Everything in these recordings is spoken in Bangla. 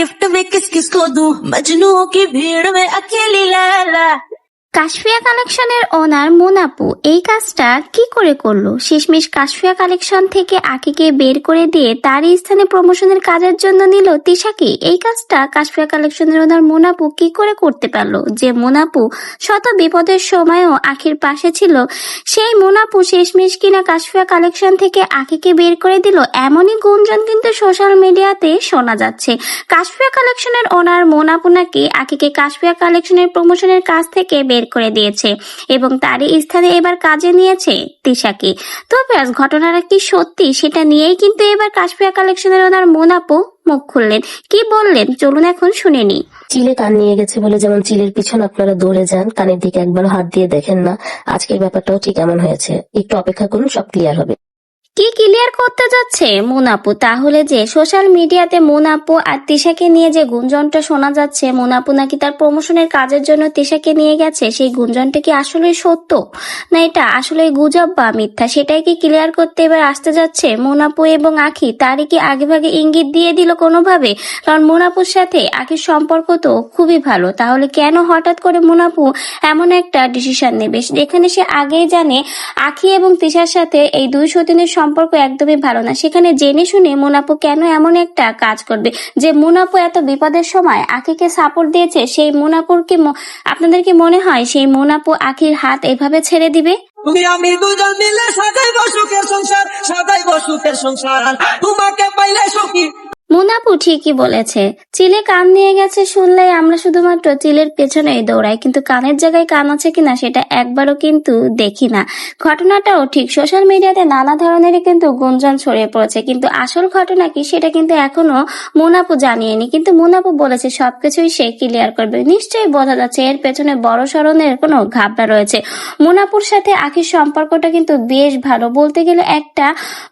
गिफ्ट में किस किस को दू? मजनू की भीड़ में अकेली लैला কাশফিয়া কালেকশনের ওনার মুনাপু এই কাজটা কি করে করল? শেষমেশ কাশফিয়া কালেকশন থেকে আকিকে বের করে দিয়ে তারই স্থানে প্রমোশনের কাজের জন্য নিল তিশাকে এই কাজটা কাশফিয়া কালেকশনের ওনার মুনাপু কি করে করতে পারল? যে মুনাপু শত বিপদের সময়ও আখির পাশে ছিল, সেই মুনাপু শেষমেশ কিনা কাশফিয়া কালেকশন থেকে আখিকে বের করে দিল। এমনই গুঞ্জন কিন্তু সোশ্যাল মিডিয়াতে শোনা যাচ্ছে। কাশফিয়া কালেকশনের ওনার মোনাপু নাকি আকিকে কাশফিয়া কালেকশনের প্রমোশনের কাজ থেকে বের করে দিয়েছে এবং তারই স্থানে এবার কাজে নিয়েছে তিশাকে। তো ব্যাস ঘটনাটা কি সত্যি সেটা নিয়েই কিন্তু এবার কাশ্মীর কালেকশনের ওনার মোনাপো মুখ খুললেন। কি বললেন? চলুন এখন শুনে নি চিলে কান নিয়ে গেছে বলে যেমন চিলের পিছন আপনারা দৌড়ে যান, কানের দিকে একবার হাত দিয়ে দেখেন না। আজকের ব্যাপারটাও ঠিক এমন হয়েছে। একটু অপেক্ষা করুন, সব ক্লিয়ার হবে। কি ক্লিয়ার করতে যাচ্ছে? মুনাপু, তাহলে যে সোশ্যাল মিডিয়াতে মুনাপু আর তিশাকে নিয়ে যে গুঞ্জনটা শোনা যাচ্ছে, মুনাপু নাকি তার প্রমোশনের কাজের জন্য তিশাকে নিয়ে গেছে? সেই গুঞ্জনটা কি আসলে সত্য? না, এটা আসলে গুজব বা মিথ্যা? সেটাই কি ক্লিয়ার করতে এবার আসতে যাচ্ছে? মুনাপু এবং আখি, তারই কি আগে ভাগে ইঙ্গিত দিয়ে দিল কোনোভাবে? কারণ মুনাপুর সাথে আখির সম্পর্ক তো খুবই ভালো। তাহলে কেন হঠাৎ করে মুনাপু এমন একটা ডিসিশন নেবে? যেখানে সে আগেই জানে আখি এবং তিশার সাথে এই দুই সতীনের সম্পর্ক একদমই ভালো না। সেখানে জেনে শুনে মুনাপু কেন এমন একটা কাজ করবে? যে মুনাপু এত বিপদের সময় আখিকে সাপোর্ট দিয়েছে, সেই মুনাপুর কি আপনাদের কি মনে হয় সেই মুনাপু আখির হাত এভাবে ছেড়ে দিবে? তুমি আমি দুজন মিলে সাদাই বসুকের সংসার সাদাই বসুকের সংসার। তোমাকে পাইলে সুখী। মুনাপু ঠিকই বলেছে। চিলে কান নিয়ে গেছে শুনলেই আমরা শুধুমাত্র চিলের পেছনেই দৌড়াই, কিন্তু কানের জায়গায় কান আছে কিনা সেটা একবারও কিন্তু দেখি না। ঘটনাটাও ঠিক, সোশ্যাল মিডিয়াতে নানা ধরনেরই কিন্তু গুঞ্জন ছড়িয়ে পড়েছে, কিন্তু আসল ঘটনা কি সেটা কিন্তু এখনও মুনাপু জানিয়েনি। কিন্তু মুনাপু বলেছে, সবকিছুই সে ক্লিয়ার করবে। নিশ্চয়ই বোঝা যাচ্ছে এর পেছনে বড় সড়নের কোনো ঘাবড়া রয়েছে। মুনাপুর সাথে আখির সম্পর্কটা কিন্তু বেশ ভালো, বলতে গেলে একটা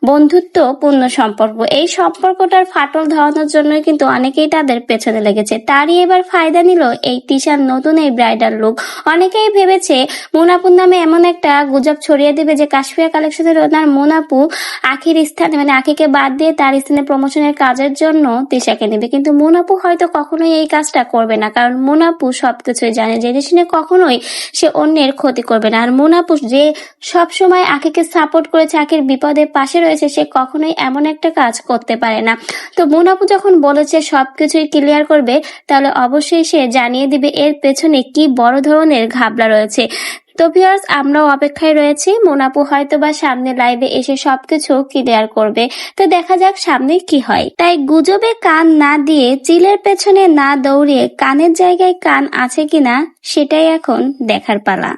বন্ধুত্বপূর্ণ সম্পর্ক। এই সম্পর্কটার ফাটল ধরানোর জন্য কিন্তু অনেকেই তাদের পেছনে লেগেছে। তারই এবার ফায়দা নিল এই তিশার নতুন এই ব্রাইডাল লুক। অনেকেই ভেবেছে, মোনাপুর নামে এমন একটা গুজব ছড়িয়ে দেবে যে কাশ্মীর কালেকশনের ওনার মোনাপু আখির স্থানে মানে আখিকে বাদ দিয়ে তার স্থানে প্রমোশনের কাজের জন্য তিশাকে নেবে। কিন্তু মোনাপু হয়তো কখনোই এই কাজটা করবে না, কারণ মোনাপু সবকিছুই জানে। জেনে শুনে কখনোই সে অন্যের ক্ষতি করবে না। আর মোনাপু যে সব সময় আখিকে সাপোর্ট করেছে, আখির বিপদে পাশে রয়েছে, সে কখনোই এমন একটা কাজ করতে পারে না। তো মোনাপু যখন বলেছে সবকিছুই ক্লিয়ার করবে, তাহলে অবশ্যই সে জানিয়ে দিবে এর পেছনে কি বড় ধরনের ঘাবলা রয়েছে। তো ভিউয়ার্স আমরাও অপেক্ষায় রয়েছি। মোনাপু হয়তো বা সামনে লাইভে এসে সবকিছু ক্লিয়ার করবে। তো দেখা যাক সামনে কি হয়। তাই গুজবে কান না দিয়ে চিলের পেছনে না দৌড়িয়ে কানের জায়গায় কান আছে কিনা, সেটাই এখন দেখার পালা।